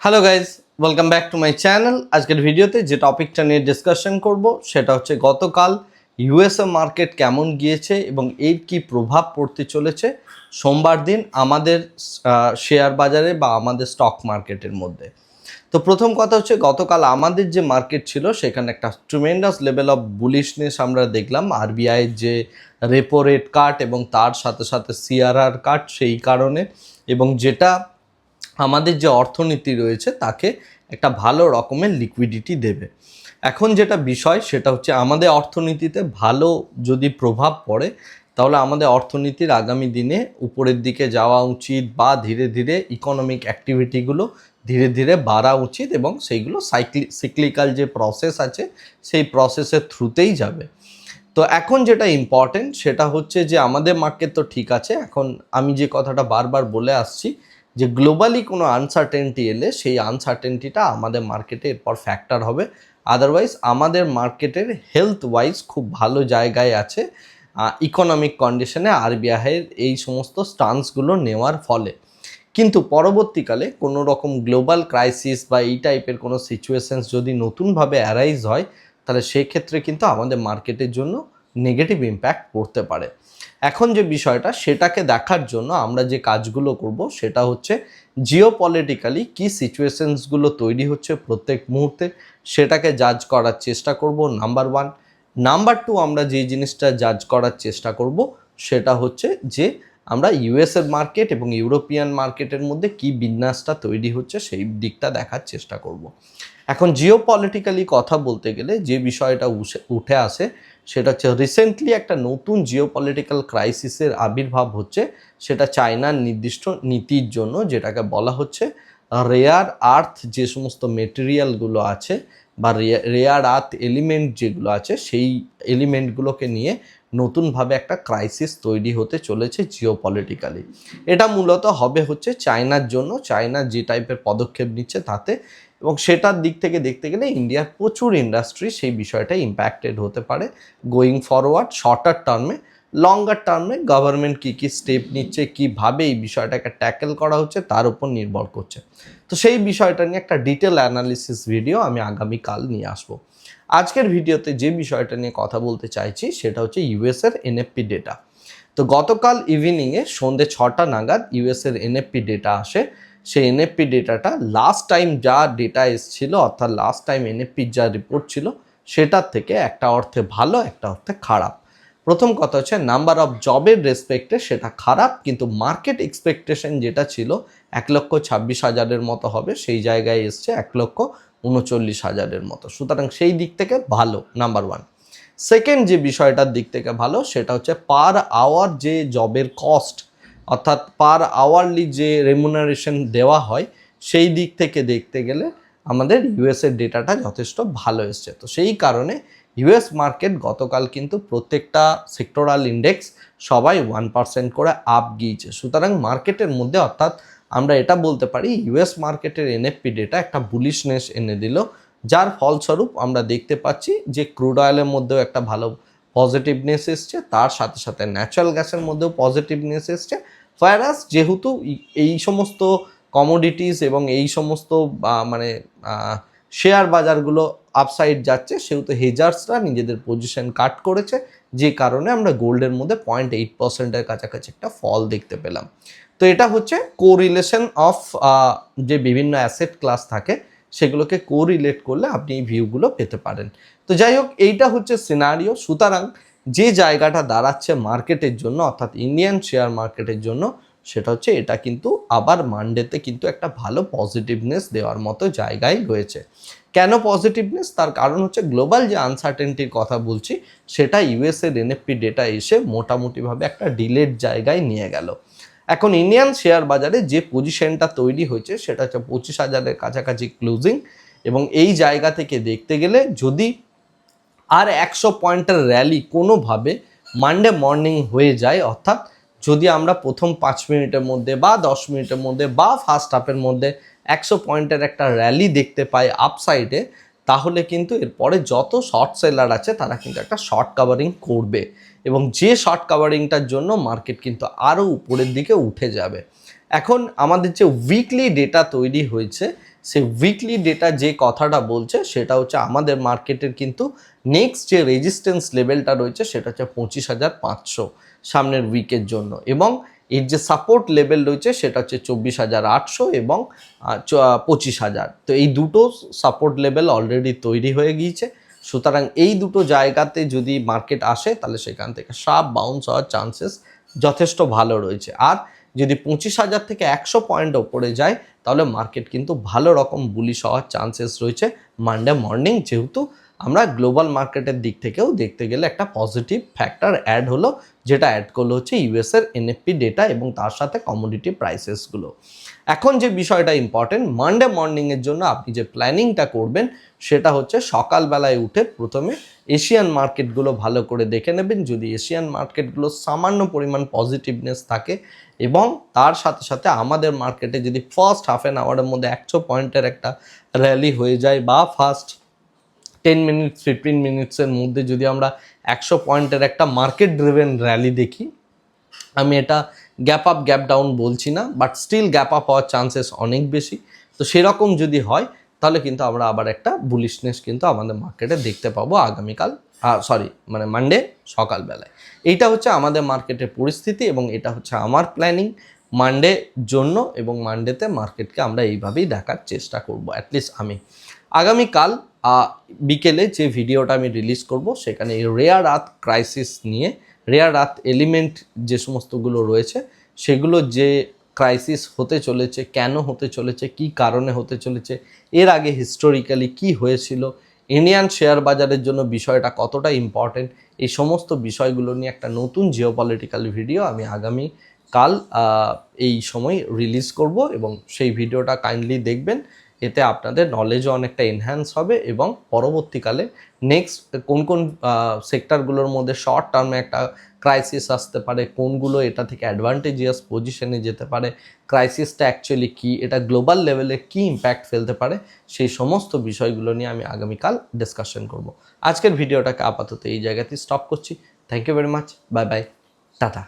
Hello guys welcome back to my channel আজকের ভিডিওতে যে টপিকটা নিয়ে ডিসকাশন করব, সেটা হচ্ছে গতকাল ইউএসএ মার্কেট কেমন গিয়েছে এবং এর কি প্রভাব পড়তে চলেছে সোমবার দিন আমাদের শেয়ার বাজারে বা আমাদের স্টক মার্কেটের মধ্যে। তো প্রথম কথা হচ্ছে গতকাল আমাদের যে মার্কেট ছিল, সেখানে একটা ট্রিমেন্ডাস লেভেল অফ বুলিশনেস আমরা দেখলাম। আরবিআইয়ের যে রেপো রেট কাট এবং তার সাথে সাথে সিআরআর কাট সেই কারণে এবং যেটা আমাদের যে অর্থনীতি রয়েছে, তাকে একটা ভালো রকমের লিকুইডিটি দেবে। এখন যেটা বিষয়, সেটা হচ্ছে আমাদের অর্থনীতিতে ভালো যদি প্রভাব পড়ে, তাহলে আমাদের অর্থনীতির আগামী দিনে উপরের দিকে যাওয়া উচিত বা ধীরে ধীরে ইকোনমিক অ্যাক্টিভিটিগুলো ধীরে ধীরে বাড়া উচিত এবং সেইগুলো সাইক্লি সিক্লিক্যাল যে প্রসেস আছে, সেই প্রসেসের থ্রুতেই যাবে। তো এখন যেটা ইম্পর্টেন্ট সেটা হচ্ছে যে আমাদের মার্কেট তো ঠিক আছে, এখন আমি যে কথাটা বারবার বলে আসছি যে গ্লোবালি কোনো আনসার্টেনটি এলে সেই আনসার্টেনটিটা আমাদের মার্কেটে এরপর ফ্যাক্টর হবে। আদারওয়াইজ আমাদের মার্কেটের হেলথ ওয়াইজ খুব ভালো জায়গায় আছে। ইকোনমিক কন্ডিশনে আরবিআইয়ের এই সমস্ত স্টান্সগুলো নেওয়ার ফলে। কিন্তু পরবর্তীকালে কোনো রকম গ্লোবাল ক্রাইসিস বা এই টাইপের কোনো সিচুয়েশনস যদি নতুনভাবে অ্যারাইজ হয়, তাহলে সেক্ষেত্রে কিন্তু আমাদের মার্কেটের জন্য নেগেটিভ ইম্প্যাক্ট পড়তে পারে। এখন যে বিষয়টা, সেটাকে দেখার জন্য আমরা যে কাজগুলো করব, সেটা হচ্ছে জিও পলিটিক্যালি কী সিচুয়েশনসগুলো তৈরি হচ্ছে প্রত্যেক মুহূর্তে, সেটাকে জাজ করার চেষ্টা করব নাম্বার ওয়ান নাম্বার টু আমরা যে জিনিসটা জাজ করার চেষ্টা করব, সেটা হচ্ছে যে আমরা ইউএসএর মার্কেট এবং ইউরোপিয়ান মার্কেটের মধ্যে কি বিন্যাসটা তৈরি হচ্ছে, সেই দিকটা দেখার চেষ্টা করব। এখন জিও পলিটিক্যালি কথা বলতে গেলে যে বিষয়টা উঠে আসে সেটা হচ্ছে রিসেন্টলি একটা নতুন জিও পলিটিক্যাল ক্রাইসিসের আবির্ভাব হচ্ছে, সেটা চায়নার নির্দিষ্ট নীতির জন্য যেটাকে বলা হচ্ছে রেয়ার আর্থ যে সমস্ত মেটেরিয়ালগুলো আছে বা রেয়ার আর্থ এলিমেন্ট যেগুলো আছে, সেই এলিমেন্টগুলোকে নিয়ে নতুনভাবে একটা ক্রাইসিস তৈরি হতে চলেছে জিও এটা মূলত হবে হচ্ছে চায়নার জন্য, চায়না যে টাইপের পদক্ষেপ নিচ্ছে তাতে এবং সেটার দিক থেকে দেখতে গেলে ইন্ডিয়ার প্রচুর ইন্ডাস্ট্রি সেই বিষয়টা ইম্প্যাক্টেড হতে পারে। গোয়িং ফরওয়ার্ড শর্টার টার্মে লঙ্গার টার্মে গভর্নমেন্ট কী কী স্টেপ নিচ্ছে, কীভাবে এই বিষয়টাকে ট্যাকেল করা হচ্ছে, তার উপর নির্ভর করছে। তো সেই বিষয়টা নিয়ে একটা ডিটেল অ্যানালিসিস ভিডিও আমি আগামীকাল নিয়ে আসব। আজকের ভিডিওতে যে বিষয়টা নিয়ে কথা বলতে চাইছি, সেটা হচ্ছে ইউএসের এনএফপি ডেটা তো গতকাল ইভিনিংয়ে সন্ধ্যে ছটা নাগাদ ইউএসের এনএফপি ডেটা আসে। সেই এনএফপি ডেটাটা লাস্ট টাইম যা ডেটা এসেছিল, অর্থাৎ লাস্ট টাইম এনএফপির যা রিপোর্ট ছিল, সেটার থেকে একটা অর্থে ভালো, একটা অর্থে খারাপ। প্রথম কথা হচ্ছে নাম্বার অফ জবের রেসপেক্টে সেটা খারাপ, কিন্তু মার্কেট এক্সপেকটেশন যেটা ছিল, এক লক্ষ ছাব্বিশ হাজারের মতো হবে, সেই জায়গায় এসছে এক লক্ষ উনচল্লিশ হাজারের মতো। সুতরাং সেই দিক থেকে ভালো নাম্বার ওয়ান সেকেন্ড যে বিষয়টার দিক থেকে ভালো, সেটা হচ্ছে পার আওয়ার যে জবের কস্ট অর্থাৎ পার আওয়ারলি যে রেমুনারেশন দেওয়া হয়, সেই দিক থেকে দেখতে গেলে আমাদের ইউএসের ডেটাটা যথেষ্ট ভালো এসছে। তো সেই কারণে ইউএস মার্কেট গতকাল কিন্তু প্রত্যেকটা সেক্টরাল ইন্ডেক্স সবাই ওয়ান পার্সেন্ট করে আপ গিয়েছে। সুতরাং মার্কেটের মধ্যে অর্থাৎ আমরা এটা বলতে পারি ইউএস মার্কেটের এনএফপি ডেটা একটা বুলিশনেস এনে দিল। যার ফলস্বরূপ আমরা দেখতে পাচ্ছি যে ক্রুড অয়েলের মধ্যেও একটা ভালো পজিটিভনেস এসছে, তার সাথে সাথে ন্যাচারাল গ্যাসের মধ্যেও পজিটিভনেস এসছে। ফায়ারাস যেহেতু এই সমস্ত কমোডিটিস এবং এই সমস্ত মানে শেয়ার বাজারগুলো আপসাইড যাচ্ছে, সেহেতু হেজার্সরা নিজেদের পজিশন কাট করেছে, যে কারণে আমরা গোল্ডের মধ্যে পয়েন্ট এইট পার্সেন্টের কাছাকাছি একটা ফল দেখতে পেলাম। তো এটা হচ্ছে কোরিলেশন অফ যে বিভিন্ন অ্যাসেট ক্লাস থাকে সেগুলোকে কোরিলেট করলে আপনি এই ভিউগুলো পেতে পারেন। তো যাই হোক, এইটা হচ্ছে সিনারিও সুতরাং যে জায়গাটা দাঁড়াচ্ছে মার্কেটের জন্য, অর্থাৎ ইন্ডিয়ান শেয়ার মার্কেটের জন্য, সেটা হচ্ছে এটা কিন্তু আবার মানডেতে কিন্তু একটা ভালো পজিটিভনেস দেওয়ার মতো জায়গায় রয়েছে। কেন পজিটিভনেস তার কারণ হচ্ছে গ্লোবাল যে আনসার্টেনটির কথা বলছি, সেটা ইউএসএর এনএফপি ডেটা এসে মোটামুটিভাবে একটা ডিলেড জায়গায় নিয়ে গেল। এখন ইন্ডিয়ান শেয়ার বাজারে যে পজিশনটা তৈরি হয়েছে, সেটা হচ্ছে পঁচিশ হাজারের কাছাকাছি ক্লোজিং এবং এই জায়গা থেকে দেখতে গেলে যদি আর একশো পয়েন্টের র্যালি কোনোভাবে মানডে মর্নিং হয়ে যায়, অর্থাৎ যদি আমরা প্রথম পাঁচ মিনিটের মধ্যে বা দশ মিনিটের মধ্যে বা ফার্স্ট হাফের মধ্যে একশো পয়েন্টের একটা র্যালি দেখতে পাই আপসাইডে তাহলে কিন্তু এরপরে যত শর্ট সেলার আছে, তারা কিন্তু একটা শর্ট কাভারিং করবে। এবং যে শর্ট কাভারিংটার জন্য মার্কেট কিন্তু আরও উপরের দিকে উঠে যাবে। এখন আমাদের যে উইকলি ডেটা তৈরি হয়েছে সে উইকলি ডেটা যে কথাটা বলছে, সেটা হচ্ছে আমাদের মার্কেটের কিন্তু নেক্সট যে রেজিস্ট্যান্স লেভেলটা রয়েছে, সেটা হচ্ছে পঁচিশ হাজার পাঁচশো সামনের উইকের জন্য। এবং এর যে সাপোর্ট লেভেল রয়েছে, সেটা হচ্ছে চব্বিশ হাজার আটশো এবং পঁচিশ হাজার। তো এই দুটো সাপোর্ট লেভেল অলরেডি তৈরি হয়ে গিয়েছে। সুতরাং এই দুটো জায়গাতে যদি মার্কেট আসে, তাহলে সেখান থেকে সাপ বাউন্স হওয়ার চান্সেস যথেষ্ট ভালো রয়েছে। আর যদি পঁচিশ হাজার থেকে একশো পয়েন্ট ওপরে যায়, তাহলে মার্কেট কিন্তু ভালো রকম বুলিশ হওয়ার চান্সেস রয়েছে। মানডে মর্নিং যেহেতু আমরা গ্লোবাল মার্কেটের দিক থেকেও দেখতে গেলে একটা পজিটিভ ফ্যাক্টর অ্যাড হলো, যেটা অ্যাড করল হচ্ছে ইউএসের এনএফপি ডেটা এবং তার সাথে কমোডিটি প্রাইসেসগুলো এখন যে বিষয়টা ইম্পর্টেন্ট মানডে মর্নিংয়ের জন্য আপনি যে প্ল্যানিংটা করবেন, সেটা হচ্ছে সকালবেলায় উঠে প্রথমে এশিয়ান মার্কেটগুলো ভালো করে দেখে নেবেন। যদি এশিয়ান মার্কেটগুলো সামান্য পরিমাণ পজিটিভনেস থাকে এবং তার সাথে সাথে আমাদের মার্কেটে যদি ফার্স্ট হাফ অ্যান আওয়ারের মধ্যে একশো পয়েন্টের একটা র্যালি হয়ে যায় বা ফার্স্ট টেন মিনিটস ফিফটিন মিনিটসের মধ্যে যদি আমরা একশো পয়েন্টের একটা মার্কেট ড্রিভেন র্যালি দেখি, আমি এটা গ্যাপ আপ গ্যাপ ডাউন বলছি না বাট স্টিল গ্যাপ আপ হওয়ার চান্সেস অনেক বেশি। তো সেরকম যদি হয়, তাহলে কিন্তু আমরা আবার একটা বুলিশনেস কিন্তু আমাদের মার্কেটে দেখতে পাবো আগামীকাল সরি মানে মানডে সকালবেলায়। এইটা হচ্ছে আমাদের মার্কেটের পরিস্থিতি এবং এটা হচ্ছে আমার প্ল্যানিং মানডে জন্য এবং মানডেতে মার্কেটকে আমরা এইভাবেই দেখার চেষ্টা করব অ্যাটলিস্ট আমি। আগামীকাল বিকেলে যে ভিডিওটা আমি রিলিজ করব, সেখানে রেয়ার আর্থ ক্রাইসিস নিয়ে রেয়ার আর্থ এলিমেন্ট যে সমস্তগুলো রয়েছে, সেগুলো যে ক্রাইসিস হতে চলেছে, কেন হতে চলেছে, কি কারণে হতে চলেছে, এর আগে হিস্টোরিক্যালি কি হয়েছিল ইন্ডিয়ান শেয়ার বাজারের জন্য বিষয়টা কতটা ইম্পর্টেন্ট এই সমস্ত বিষয়গুলো নিয়ে একটা নতুন জিওপলিটিক্যাল ভিডিও আমি আগামী কাল এই সময় রিলিজ করব এবং সেই ভিডিওটা কাইন্ডলি দেখবেন। এতে আপনাদের নলেজও অনেকটা এনহ্যান্স হবে এবং পরবর্তীকালে নেক্সট কোন কোন সেক্টরগুলোর মধ্যে শর্ট টার্মে একটা ক্রাইসিস আসতে পারে, কোনগুলো এটা থেকে অ্যাডভান্টেজিয়াস পজিশনে যেতে পারে ক্রাইসিসটা অ্যাকচুয়ালি কি, এটা গ্লোবাল লেভেলে কি ইম্প্যাক্ট ফেলতে পারে, সেই সমস্ত বিষয়গুলো নিয়ে আমি আগামীকাল ডিসকাশন করব। আজকের ভিডিওটাকে আপাতত এই জায়গাতেই স্টপ করছি। Thank you very much bye bye tata.